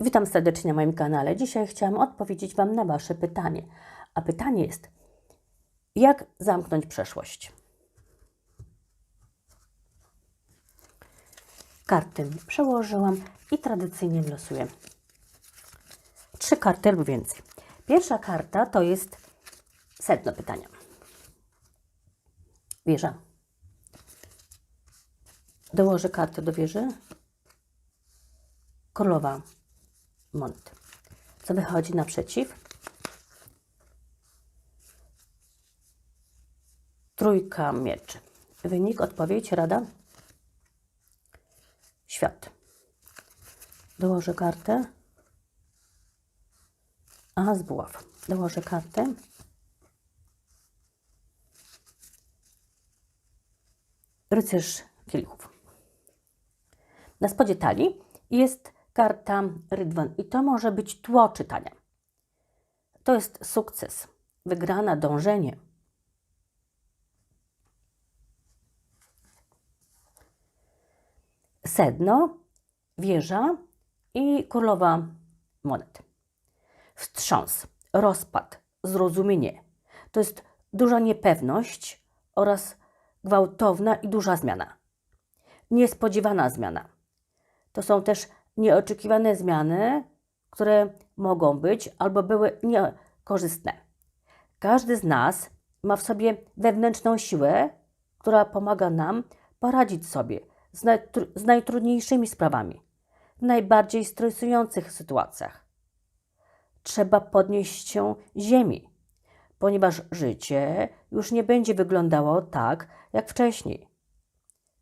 Witam serdecznie na moim kanale. Dzisiaj chciałam odpowiedzieć Wam na Wasze pytanie. A pytanie jest, jak zamknąć przeszłość? Karty przełożyłam i tradycyjnie losuję. Trzy karty lub więcej. Pierwsza karta to jest sedno pytania. Wieża. Dołożę kartę do wieży. Królowa monet. Co wychodzi naprzeciw? Trójka mieczy. Wynik, odpowiedź, rada? Świat. Dołożę kartę. A, z buław. Dołożę kartę. Rycerz kielichów. Na spodzie talii jest karta Rydwan i to może być tło czytania. To jest sukces, wygrana, dążenie. Sedno, wieża i królowa monet. Wstrząs, rozpad, zrozumienie. To jest duża niepewność oraz gwałtowna i duża zmiana. Niespodziewana zmiana. To są też nieoczekiwane zmiany, które mogą być albo były niekorzystne. Każdy z nas ma w sobie wewnętrzną siłę, która pomaga nam poradzić sobie z, z najtrudniejszymi sprawami, w najbardziej stresujących sytuacjach. Trzeba podnieść się ziemi, ponieważ życie już nie będzie wyglądało tak jak wcześniej.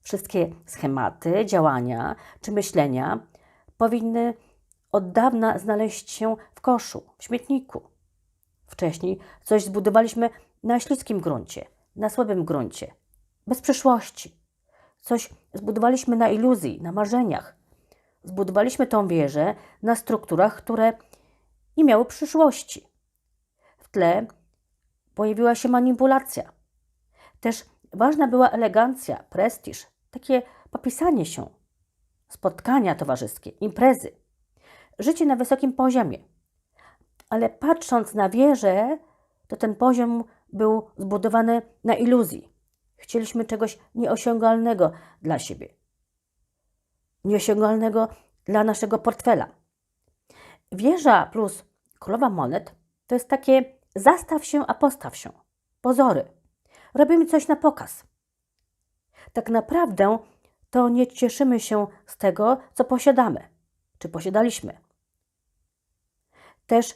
Wszystkie schematy, działania czy myślenia powinny od dawna znaleźć się w koszu, w śmietniku. Wcześniej coś zbudowaliśmy na śliskim gruncie, na słabym gruncie, bez przyszłości. Coś zbudowaliśmy na iluzji, na marzeniach. Zbudowaliśmy tą wieżę na strukturach, które nie miały przyszłości. W tle pojawiła się manipulacja. Też ważna była elegancja, prestiż, takie popisanie się, spotkania towarzyskie, imprezy, życie na wysokim poziomie. Ale patrząc na wieżę, to ten poziom był zbudowany na iluzji. Chcieliśmy czegoś nieosiągalnego dla siebie, nieosiągalnego dla naszego portfela. Wieża plus królowa monet to jest takie zastaw się, a postaw się. Pozory. Robimy coś na pokaz. Tak naprawdę to nie cieszymy się z tego, co posiadamy, czy posiadaliśmy. Też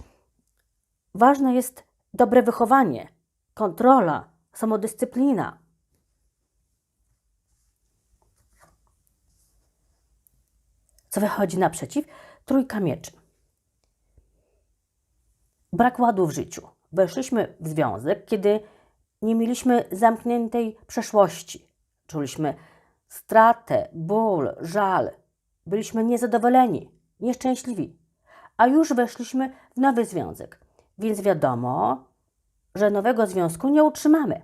ważne jest dobre wychowanie, kontrola, samodyscyplina. Co wychodzi naprzeciw? Trójka mieczy. Brak ładu w życiu. Weszliśmy w związek, kiedy nie mieliśmy zamkniętej przeszłości. Czuliśmy stratę, ból, żal. Byliśmy niezadowoleni, nieszczęśliwi, a już weszliśmy w nowy związek, więc wiadomo, że nowego związku nie utrzymamy.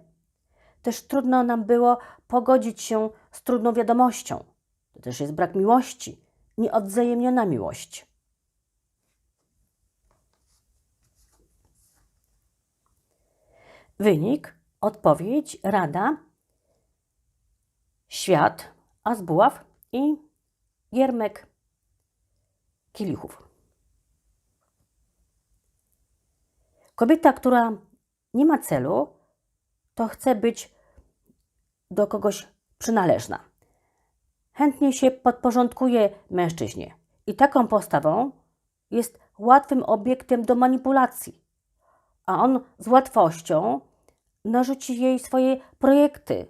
Też trudno nam było pogodzić się z trudną wiadomością. To też jest brak miłości, nieodzajemniona miłość. Wynik, odpowiedź, rada świat, a z buław i giermek kielichów. Kobieta, która nie ma celu, to chce być do kogoś przynależna. Chętnie się podporządkuje mężczyźnie i taką postawą jest łatwym obiektem do manipulacji, a on z łatwością narzuci jej swoje projekty,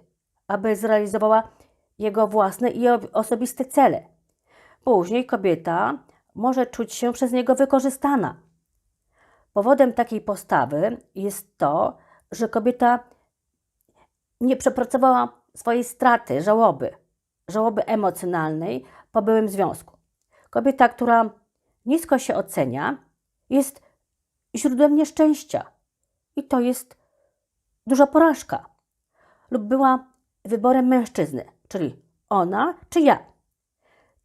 aby zrealizowała jego własne i osobiste cele. Później kobieta może czuć się przez niego wykorzystana. Powodem takiej postawy jest to, że kobieta nie przepracowała swojej straty, żałoby, żałoby emocjonalnej po byłym związku. Kobieta, która nisko się ocenia, jest źródłem nieszczęścia i to jest duża porażka. Lub była wyborem mężczyzny, czyli ona czy ja.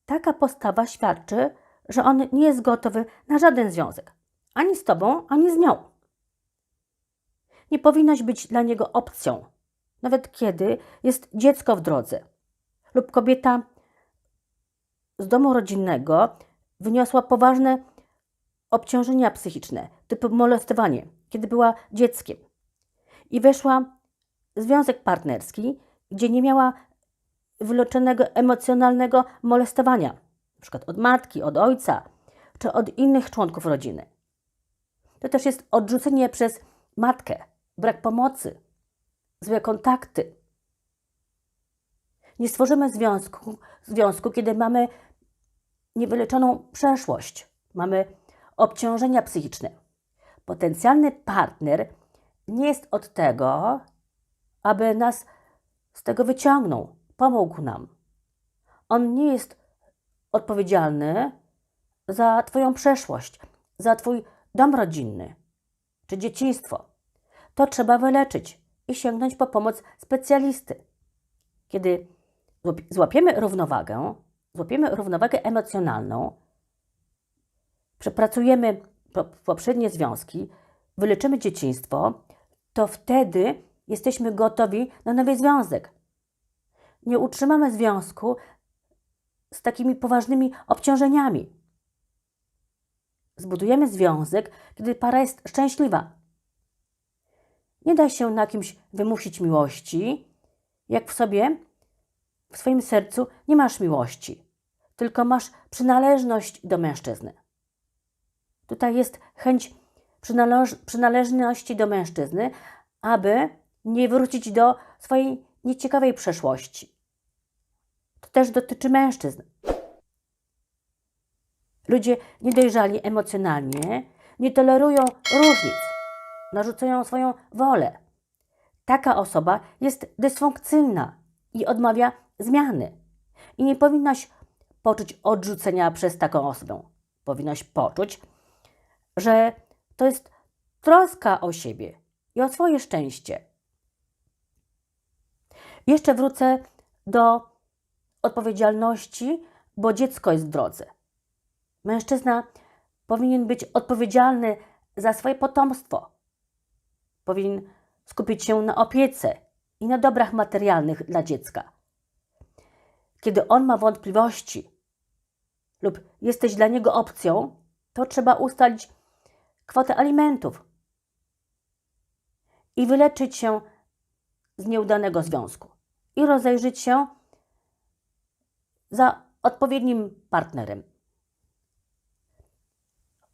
Taka postawa świadczy, że on nie jest gotowy na żaden związek, ani z tobą, ani z nią. Nie powinnaś być dla niego opcją, nawet kiedy jest dziecko w drodze lub kobieta z domu rodzinnego wyniosła poważne obciążenia psychiczne, typu molestowanie, kiedy była dzieckiem i weszła w związek partnerski, gdzie nie miała wyleczonego emocjonalnego molestowania, przykład od matki, od ojca czy od innych członków rodziny. To też jest odrzucenie przez matkę, brak pomocy, złe kontakty. Nie stworzymy związku, związku, kiedy mamy niewyleczoną przeszłość, mamy obciążenia psychiczne. Potencjalny partner nie jest od tego, aby nas z tego wyciągnął, pomógł nam. On nie jest odpowiedzialny za Twoją przeszłość, za Twój dom rodzinny czy dzieciństwo. To trzeba wyleczyć i sięgnąć po pomoc specjalisty. Kiedy złapiemy równowagę, złapiemy równowagę emocjonalną, przepracujemy poprzednie związki, wyleczymy dzieciństwo, to wtedy jesteśmy gotowi na nowy związek. Nie utrzymamy związku z takimi poważnymi obciążeniami. Zbudujemy związek, kiedy para jest szczęśliwa. Nie da się na kimś wymusić miłości, jak w sobie, w swoim sercu nie masz miłości, tylko masz przynależność do mężczyzny. Tutaj jest chęć przynależ przynależności do mężczyzny, aby nie wrócić do swojej nieciekawej przeszłości. To też dotyczy mężczyzn. Ludzie niedojrzali emocjonalnie nie tolerują różnic, narzucają swoją wolę. Taka osoba jest dysfunkcyjna i odmawia zmiany. I nie powinnaś poczuć odrzucenia przez taką osobę. Powinnaś poczuć, że to jest troska o siebie i o swoje szczęście. Jeszcze wrócę do odpowiedzialności, bo dziecko jest w drodze. Mężczyzna powinien być odpowiedzialny za swoje potomstwo. Powinien skupić się na opiece i na dobrach materialnych dla dziecka. Kiedy on ma wątpliwości lub jesteś dla niego opcją, to trzeba ustalić kwotę alimentów i wyleczyć się z nieudanego związku i rozejrzeć się za odpowiednim partnerem.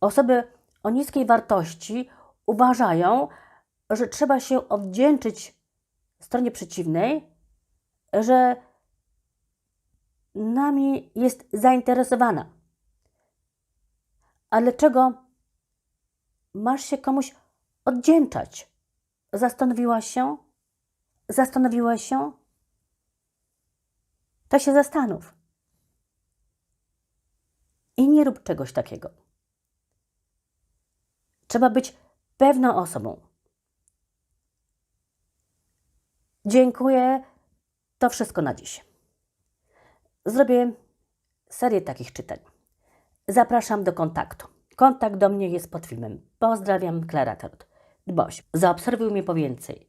Osoby o niskiej wartości uważają, że trzeba się odwdzięczyć stronie przeciwnej, że nami jest zainteresowana. A dlaczego masz się komuś oddzięczać? Zastanowiłaś się? Zastanowiłaś się? To się zastanów. I nie rób czegoś takiego. Trzeba być pewną osobą. Dziękuję. To wszystko na dziś. Zrobię serię takich czytań. Zapraszam do kontaktu. Kontakt do mnie jest pod filmem. Pozdrawiam, Klara Tarot. Dboś, zaobserwuj mnie po więcej.